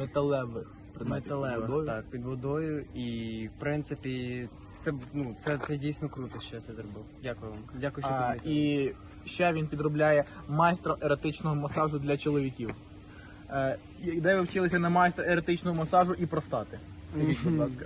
металевих предметів під металевих, водою. так, під водою. І в принципі, це ну це, це дійсно круто, що я це зробив. Дякую вам. Дякую, що А, підмітили. і ще він підробляє майстра еротичного масажу для чоловіків. Е, і де ви вчилися на майстра еротичного масажу і простати? Скажіть, будь ласка.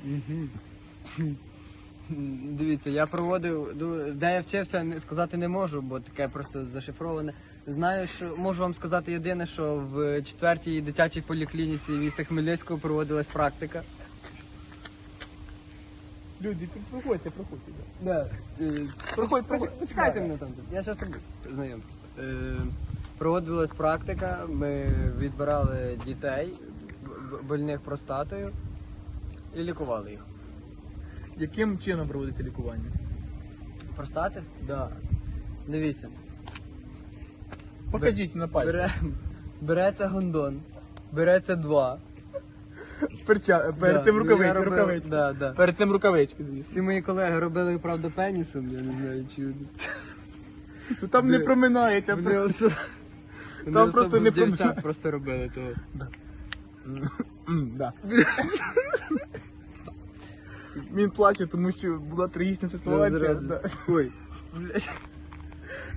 Дивіться, я проводив, ду- де я вчився, не- сказати не можу, бо таке просто зашифроване. Знаю, що можу вам сказати єдине, що в четвертій дитячій поліклініці міста Хмельницького проводилась практика. Люди, проходьте, проходьте. Да. е, Проходь, Поч- Почекайте мене там. Я зараз прибуду. Знайомтеся. Е, проводилась практика, ми відбирали дітей б- больних простатою і лікували їх. Яким чином проводиться лікування? Простати? Да. Дивіться. Покажіть на пальці. Бере, береться гондон, береться два. Перча... Перед Да, цим ну, рукавички, я робив- рукавички. Да, да. Перед цим рукавички, звісно. Всі мої колеги робили, правда, пенісом, я не знаю, чи Ну, Там не проминається. вони особо. Там просто не дівчат проминає. просто робили того. М, да. Він плаче, тому що була трагічна ситуація. Да. радості. Ой.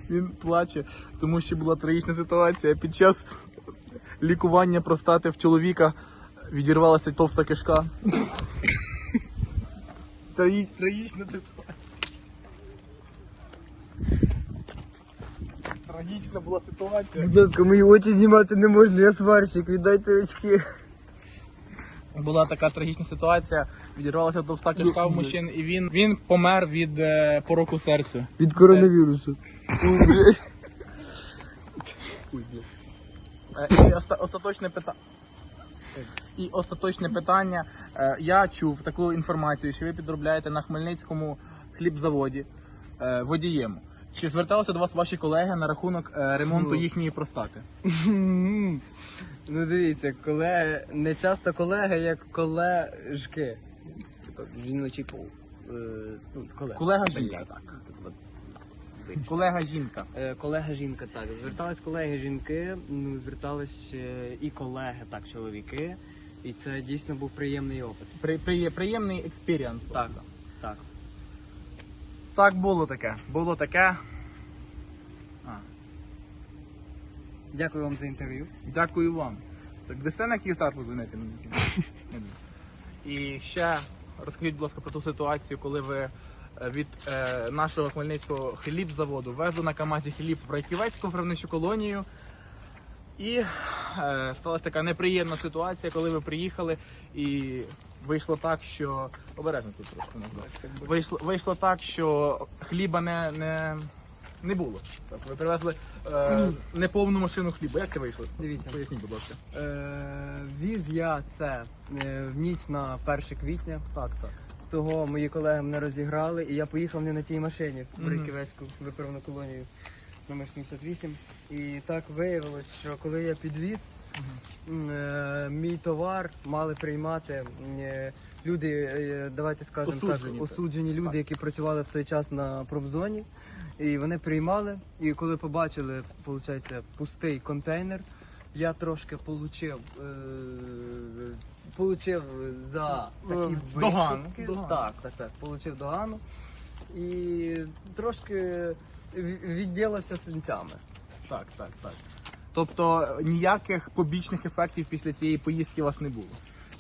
Він плаче, тому що була трагічна ситуація. Під час лікування простати в чоловіка відірвалася товста кишка. Трагічна ситуація. Трагічна була ситуація. Будь ласка, мої очі знімати не можна, я сварщик, віддайте очки. Була така трагічна ситуація. Відірвалася товста кишка в мужчин, і він, він помер від е, пороку серця. Від коронавірусу. Е, І оста- остаточне питання. І остаточне питання. Е, Я чув таку інформацію, що ви підробляєте на Хмельницькому хлібзаводі е, водієм. Чи зверталися до вас ваші колеги на рахунок е, ремонту Ну. їхньої простати? Ну дивіться, колеги, не часто колеги, як колежки. Жіночий пол. Е, ну, колега. Колега жінка, так. Колега жінка. Е, Колега жінка, так. Звертались колеги жінки, ну звертались е, і колеги, так, чоловіки. І це дійсно був приємний опит. При, при, приємний експіріанс. Так, так. Так було таке. Було таке. А, Дякую вам за інтерв'ю. Дякую вам. Так, де це на Київстар подзвонити? І ще розкажіть, будь ласка, про ту ситуацію, коли ви е, від е, нашого хмельницького хлібзаводу везли на Камазі хліб в Райківецьку правничу колонію. І е, сталася така неприємна ситуація, коли ви приїхали, і вийшло так, що обережно тут трошки назад. Вийшло, вийшло так, що хліба не, не, не було. Тобто ви привезли е, неповну машину хліба. Як це вийшло? Дивіться. Поясніть, будь ласка. Е, віз я це е, в ніч на 1 квітня. Так, так. Того мої колеги мене розіграли, і я поїхав не на тій машині в Мгм. Бриківецьку виправну колонію номер 78. І так виявилось, що коли я підвіз, м, е, мій товар мали приймати м, е, люди, е, давайте скажемо Осуджені, так, так. осуджені люди, Так. які працювали в той час на промзоні. І вони приймали. І коли побачили, виходить, пустий контейнер, я трошки получив, е, получив за такі Е, догану, випадки. догану. Так, так, так. Получив догану. І трошки ві- відділився синцями. Так, так, так. Тобто ніяких побічних ефектів після цієї поїздки у вас не було.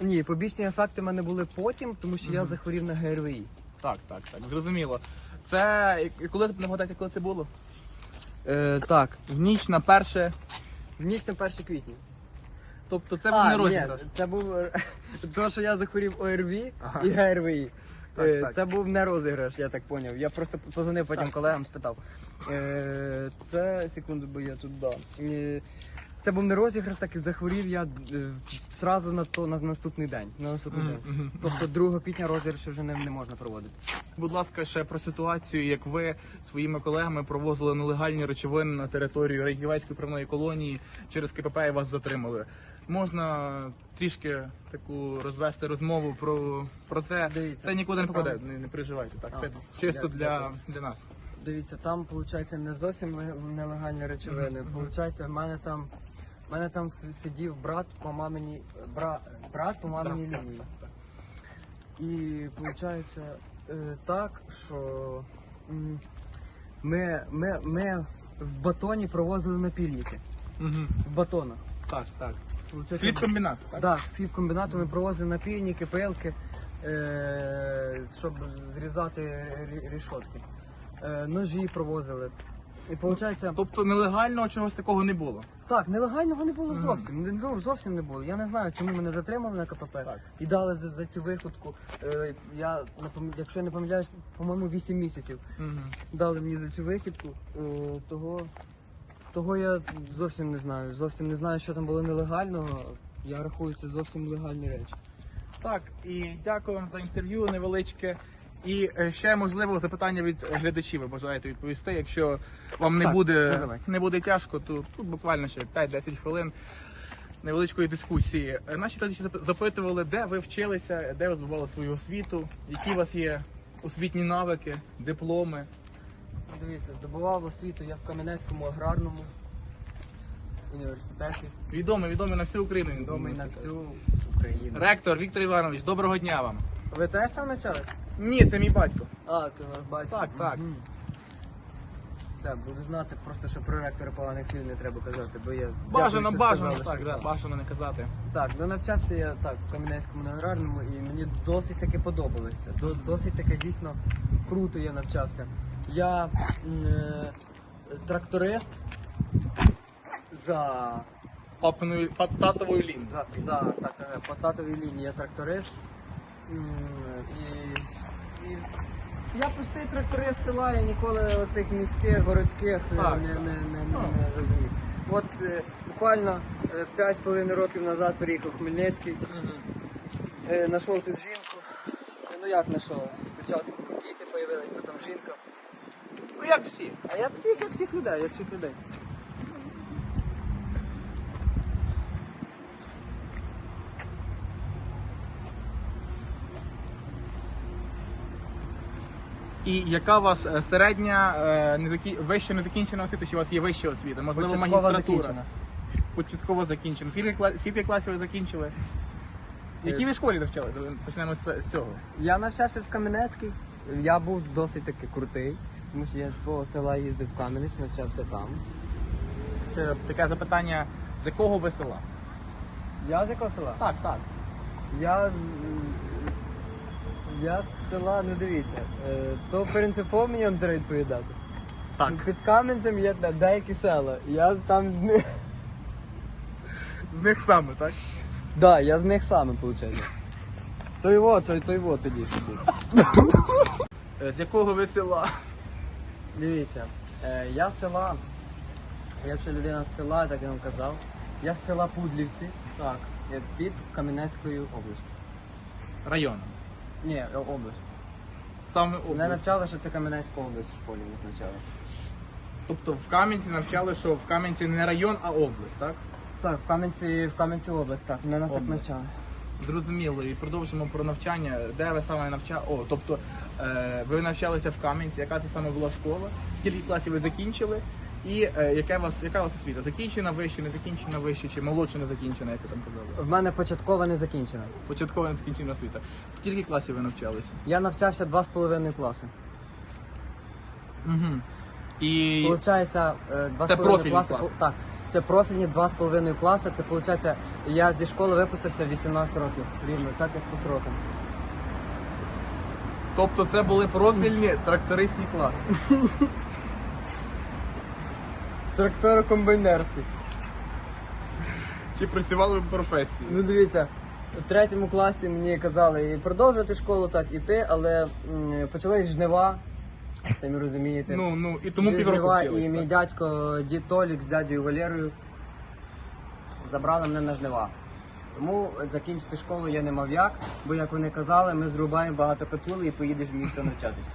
Ні, побічні ефекти в мене були потім, тому що я Мгм. захворів на ГРВІ. Так, так, так. Зрозуміло. Це і коли нагадайте, коли це було? Е, так, В ніч на перше. в ніч на 1 квітня. Тобто це був не розіграш. це був то, що я захворів ОРВІ Ага. і ГРВІ. Так, Е, так. Це був не розіграш, я так поняв. Я просто позвонив потім колегам, спитав. Е, Це секунду, бо я тут дам. Е, Це був не розіграш, так і захворів я е, зразу на то на наступний день. На наступний Мгм, день. мгм. Тобто 2 квітня розіграші вже не, не можна проводити. Будь ласка, ще про ситуацію, як ви своїми колегами провозили нелегальні речовини на територію Райківецької правної колонії через КПП і вас затримали. Можна трішки таку розвести розмову про, про це. Дивіться, Це нікуди не попаде, не, не переживайте. Так, А, це чисто дякую, для, для нас. Дивіться, там виходить не зовсім ле- нелегальні речовини. Получається, в мене там У мене там сидів брат по маминій бра, брат по маминій лінії. І виходить е, так, що ми, ми, ми в батоні провозили напільники. Угу. В батонах. Так, так. Получається, Хлібкомбінат, так? Так, з хлібкомбінату ми провозили напільники, пилки, е, щоб зрізати рі- рішотки. Е, ножі провозили. І виходить, Тобто нелегального чогось такого не було. так, нелегального не було зовсім. Ну, зовсім не було. Я не знаю, чому мене затримали на КПП Так. і дали за, за цю виходку. Е, я, не пам- якщо я не помиляюсь, по-моєму, 8 місяців дали мені за цю вихідку. Е, того, того я зовсім не знаю. Зовсім не знаю, що там було нелегального. Я рахую, це зовсім легальні речі. Так, і дякую вам за інтерв'ю невеличке. І е, ще можливо запитання від глядачів ви бажаєте відповісти. Якщо вам не Так, буде не буде тяжко, то тут буквально ще 5-10 хвилин невеличкої дискусії. Е, Наші глядачі запитували, де ви вчилися, де ви здобували свою освіту, які у вас є освітні навики, дипломи. Дивіться, здобував освіту я в Кам'янецькому аграрному університеті. Відомий, відомий на всю Україну. Відомий на всю Україну. Ректор Віктор Іванович, доброго дня вам. Ви теж там навчались? Ні, це мій батько. А, це ваш батько. Так, так. Мгм. Все, буду знати, просто що про ректора поганих слів не треба казати, бо я Бажано, дякую, що бажано, сказали, так, що да, бажано не казати. Так, ну навчався я так в Кам'янецькому на аграрному і мені досить таки подобалося. До- Досить таки дійсно круто я навчався. Я м, е, тракторист за Папиною, пап- татовою лінією. За, да, так, е, по татовій лінії я тракторист. І, і я простий тракторист села, я ніколи оцих міських, городських е, Так, не, не, не, не, не розумів. От е, буквально 5,5 років назад приїхав Хмельницький, е, знайшов тут жінку. Е, Ну як знайшов? Спочатку діти з'явились, потім жінка. Ну як всі. А як всіх, як всіх людей, як всіх людей. І яка у вас е, середня е, не закі... вища незакінчена освіта, чи у вас є вища освіта? Можливо, Початкова магістратура. закінчена. Початково закінчена. Скільки, кла... Скільки класів ви закінчили? В якій ви школі навчалися? Почнемо з, з цього. Я навчався в Кам'янецькій. Я був досить таки крутий, тому що я з свого села їздив в Кам'янець, навчався там. Ще таке запитання, з якого ви села? Я з якого села? Так, так. Я з. Я з села, ну дивіться, е, то принципово мені треба відповідати. Так. Під Кам'янцем є де- деякі села. Я там з них. З них саме, так? Да, я з них саме, виходить. То його, то, то його тоді. Е, З якого ви села? Дивіться, е, я з села, якщо людина з села, так я вам казав, я з села Пудлівці, Так. е, під Кам'янецькою областю. Районом. Ні, е, область. Саме Мене область. навчали, що це Кам'янецька область в школі визначали. Тобто в Кам'янці навчали, що в Кам'янці не район, а область, так? Так, в Кам'янці, в Кам'янці область, так, мене нас так Область. навчали. Зрозуміло, і продовжимо про навчання. Де ви саме навчали? О, тобто е, ви навчалися в Кам'янці, яка це саме була школа? Скільки класів ви закінчили? І е, яке у вас, яка у вас освіта? Закінчена вище, не закінчена вище, чи молодша не закінчена, як ви там казали? В мене початкова не закінчена. Початкова не закінчена освіта. Скільки класів ви навчалися? Я навчався два з половиною класи. Угу. І Получається, е, два Це з половиною профільні класи. класи? Так, це профільні два з половиною класи. Це виходить, я зі школи випустився в 18 років. Рівно, так як по срокам. тобто це були профільні трактористні класи. Тракторо-комбайнерський. Чи працювали в професії? Ну дивіться, в третьому класі мені казали і продовжувати школу так іти, але м, почались жнива, самі розумієте. Ну, ну і тому Зі півроку жнива, і мій так? дядько дід Толік з дядьою Валерою забрали мене на жнива. Тому закінчити школу я не мав як, бо як вони казали, ми зрубаємо багато кацули і поїдеш в місто навчатись.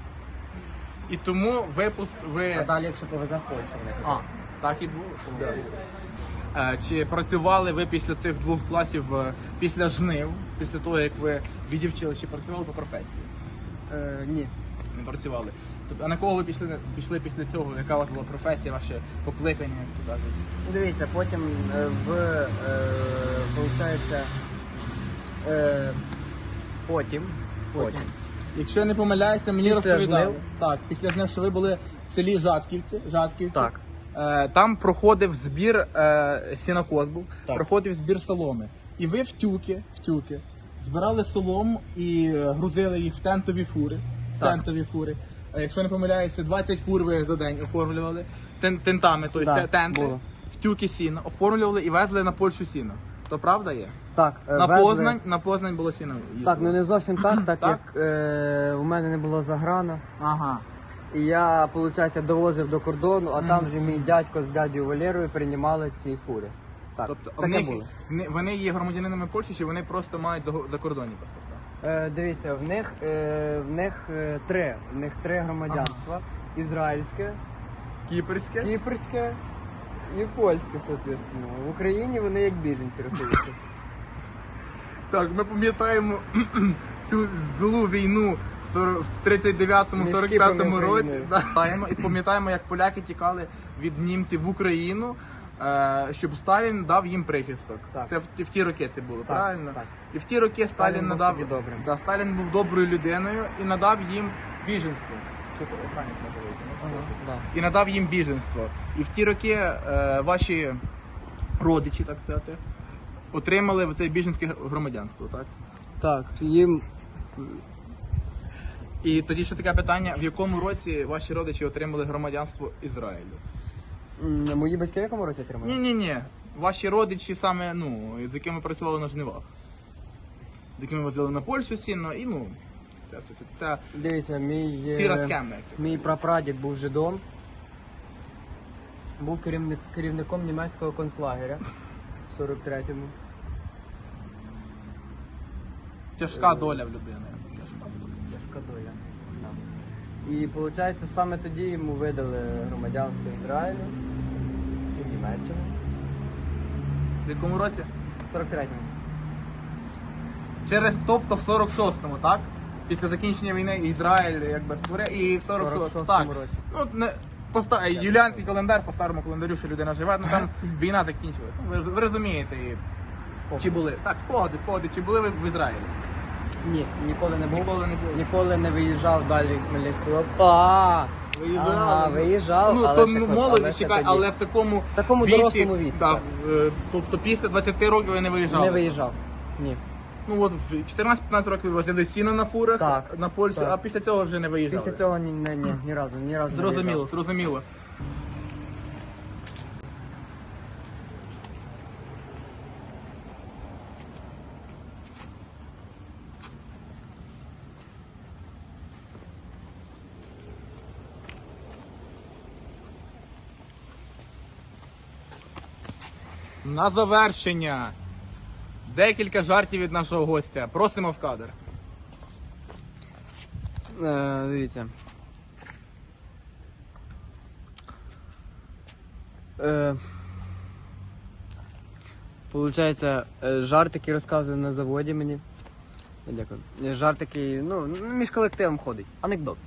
І тому випуск ви. А далі, якщо повезе в Польщу, вони А, казали. Так і було. Е, Чи працювали ви після цих двох класів е, після жнив, після того як ви відівчили, чи працювали по професії? Е, ні. Не працювали. Тобто, а на кого ви пішли, пішли після цього? Яка у вас була професія, ваше покликання, як то кажуть? Дивіться, потім в е, получається, е, потім, потім. Якщо я не помиляюся, мені Після розповідали. жнив? Так, після жнив, що ви були в селі Жатківці. Жатківці. Так. Е, там проходив збір е, сінокос був, Так. проходив збір соломи. І ви в тюки, в тюки збирали солому і е, грузили їх в тентові фури. В тентові фури. Якщо не помиляюся, 20 фур ви за день оформлювали тен- тентами, тобто Да, тенти, було. в тюки сіно, оформлювали і везли на Польщу сіно. То правда є? Так, На везли- Познань, на Познань було сіно. Так, ну не зовсім так, так, Так? як е, у мене не було заграна. Ага. І я, виходить, довозив до кордону, а там вже мій дядько з дядю Валерою приймали ці фури. Так, Тобто в таке них, було. вони- вони є громадянинами Польщі, чи вони просто мають заго- закордонні паспорта? Е, дивіться, в них, е, в них е, три. В них три громадянства: ізраїльське, Кіпрське? кіпрське і польське, соответственно. В Україні вони як біженці рахуються. Так, ми пам'ятаємо цю злу війну в 39-му, Між 45-му році. Да. І пам'ятаємо, як поляки тікали від німців в Україну, е, щоб Сталін дав їм прихисток. Так. Це в, ті- в ті роки це було, правильно? так. І в ті роки Сталін, Сталін надав добрим. Да, Сталін був доброю людиною і надав їм біженство. Тут охранник може вийти, Да. і надав їм біженство. І в ті роки е, ваші родичі, так сказати, отримали це біженське громадянство, так? Так, їм І тоді ще таке питання: в якому році ваші родичі отримали громадянство Ізраїлю? м, мої батьки в якому році отримали? Ні, ні, ні. Ваші родичі саме, ну, з якими працювали на жнивах. З якими возили на Польщу сіно, і ну. Це, це, це, це Дивіться, мій, е, сіра схема. мій прапрадід був жидом. Був керівник, керівником німецького концлагеря в 43-му. Тяжка доля в людини. Тяжка. І виходить, саме тоді йому видали громадянство Ізраїлю і Німеччини. В якому році? В 43-му. Через, тобто в 46-му, так? Після закінчення війни Ізраїль якби створив і в 46-му. 46-му Так. році. Ну, не, по ста- юліанський календар, по старому календарю, що людина живе, ну там війна закінчилась. Ну, ви, ви розумієте. І... Чи були? Так, спогади, спогади, чи були ви в Ізраїлі? Ні, ніколи не був. Ніколи не були. Ніколи не виїжджав далі в Хмельницьку область. А, Виїжджали. Ага, виїжджав, Ну, але то ще ну, хоч- молоді але ще чекай, тоді. але в такому В такому дорослому віці, Так, е, тобто після 20 років ви не виїжджали. не виїжджав. Ні. Ну от в 14-15 років возили сіно на фурах Так, на Польщу, так. а після цього вже не виїжджали. Після цього ні, ні, ні, ні разу, ні разу не Зрозуміло, виїжджав. зрозуміло. На завершення. Декілька жартів від нашого гостя. Просимо в кадр. Е, дивіться. Е, Получається, е, жарт, який розказує на заводі мені. Дякую. Е, Жарт, який, ну, між колективом ходить. Анекдот.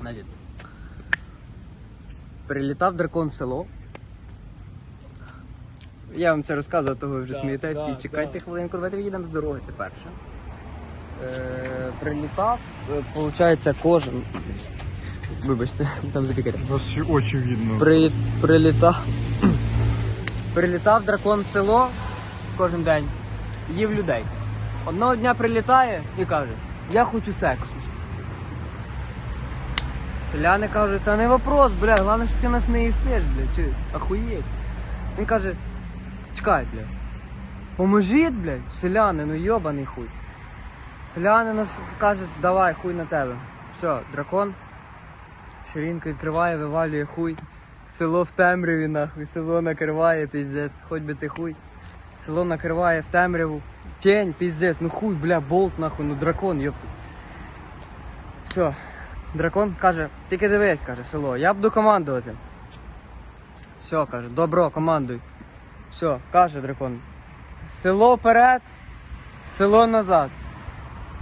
Значить. Прилітав дракон в село. Я вам це розказував, того ви вже Да, смієтесь. да, і чекайте да. хвилинку, давайте відійдемо з дороги, це перше. Е, прилітав, е, получається, кожен. Вибачте, там запікати. Вас очі видно. При, прилітав. Прилітав дракон в село кожен день, їв людей. Одного дня прилітає і каже, я хочу сексу. Селяни кажуть, та не вопрос, бля, головне, що ти нас не їсиш, бля, чи ахуєть. Він каже, чекай, бля. Поможіть, блядь, селяни, ну йобаний хуй. Селяни ну, кажуть, давай, хуй на тебе. Все, дракон. Ширинку відкриває, вивалює хуй. Село в темряві, нахуй, село накриває, піздець, хоч би ти хуй. Село накриває в темряву. Тень, піздець, ну хуй, бля, болт, нахуй, ну дракон, йопту. Все, дракон каже, тільки дивись, каже, село, я буду командувати. Все, каже, добро, командуй. Все, каже дракон. Село вперед, село назад.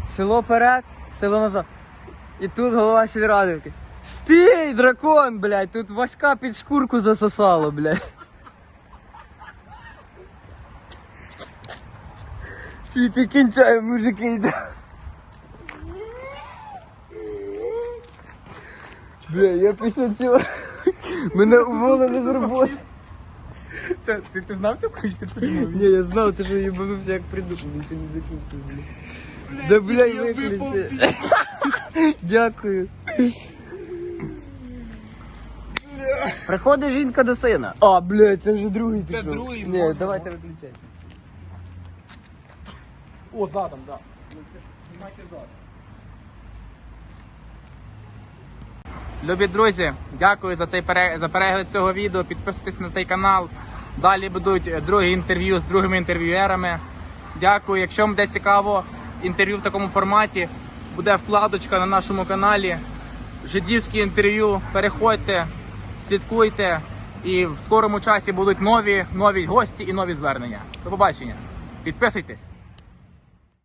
Село вперед, село назад. І тут голова сільрадівки. Стій, дракон, блядь, тут Васька під шкурку засосало, блядь. Чуєте, кінчаю, мужики йде. Бля, я після цього мене уволили з роботи. Це, ти, ти знав цю придумав? Ні, я знав, ти що їбанувся як придумав, нічого не закінчив, блядь. Да, бля, виключи. Дякую. Приходить жінка до сина. А, блядь, це вже другий пішов. другий, Ні, можна, давайте виключайте. О, задом, так. Ну, Знімайте задом. Любі друзі, дякую за цей пере... за перегляд цього відео. Підписуйтесь на цей канал. Далі будуть е, другі інтерв'ю з другими інтерв'юерами. Дякую. Якщо вам буде цікаво інтерв'ю в такому форматі, буде вкладочка на нашому каналі. Жидівське інтерв'ю. Переходьте, слідкуйте. І в скорому часі будуть нові, нові гості і нові звернення. До побачення. Підписуйтесь.